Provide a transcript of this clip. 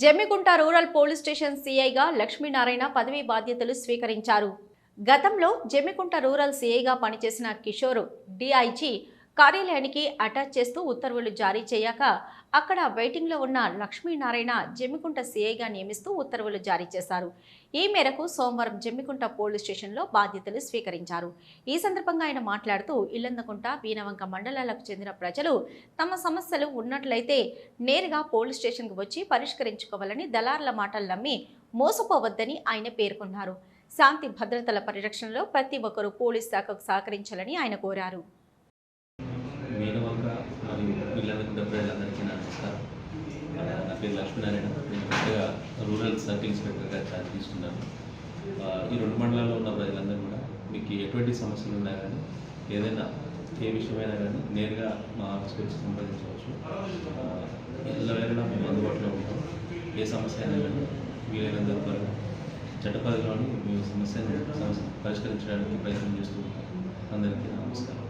Jammikunta rural police station సీఐగా లక్ష్మీనారాయణ పదవీ బాధ్యతలు స్వీకరించారు. గతంలో జమ్మికుంట రూరల్ సీఐగా పనిచేసిన కిషోర్ డిఐజీ కార్యాలయానికి అటాచ్ చేస్తూ ఉత్తర్వులు జారీ చేయక అక్కడ వెయిటింగ్లో ఉన్న లక్ష్మీనారాయణ జమ్మికుంట సీఐగా నియమిస్తూ ఉత్తర్వులు జారీ చేశారు. ఈ మేరకు సోమవారం జమ్మికుంట పోలీస్ స్టేషన్లో బాధ్యతలు స్వీకరించారు. ఈ సందర్భంగా ఆయన మాట్లాడుతూ ఇల్లందకుంట వీనవంక మండలాలకు చెందిన ప్రజలు తమ సమస్యలు ఉన్నట్లయితే నేరుగా పోలీస్ స్టేషన్కు వచ్చి పరిష్కరించుకోవాలని దళారుల మాటలు నమ్మి మోసపోవద్దని ఆయన పేర్కొన్నారు. శాంతి భద్రతల పరిరక్షణలో ప్రతి ఒక్కరూ పోలీస్ శాఖకు సహకరించాలని ఆయన కోరారు. మేనవాక మరియు వీళ్ళందరికీ ప్రజలందరికీ నా నమస్కారం నా పేరు లక్ష్మీనారాయణ. నేను కొత్తగా రూరల్ సర్కిల్ ఇన్స్పెక్టర్గా ఛార్జ్ తీసుకున్నాను. ఈ రెండు మండలాల్లో ఉన్న ప్రజలందరూ కూడా మీకు ఎటువంటి సమస్యలు ఉన్నా కానీ ఏదైనా ఏ విషయమైనా కానీ నేరుగా మా ఆఫీస్కి వచ్చి సంప్రదించవచ్చు. ఎల్లవేళలా మేము అందుబాటులో ఉంటాం. ఏ సమస్య అయినా కానీ వీలైనంత వరకు చట్ట మేము సమస్యను సమస్య పరిష్కరించడానికి ప్రయత్నం చేస్తూ ఉంటాం. అందరికీ నమస్కారం.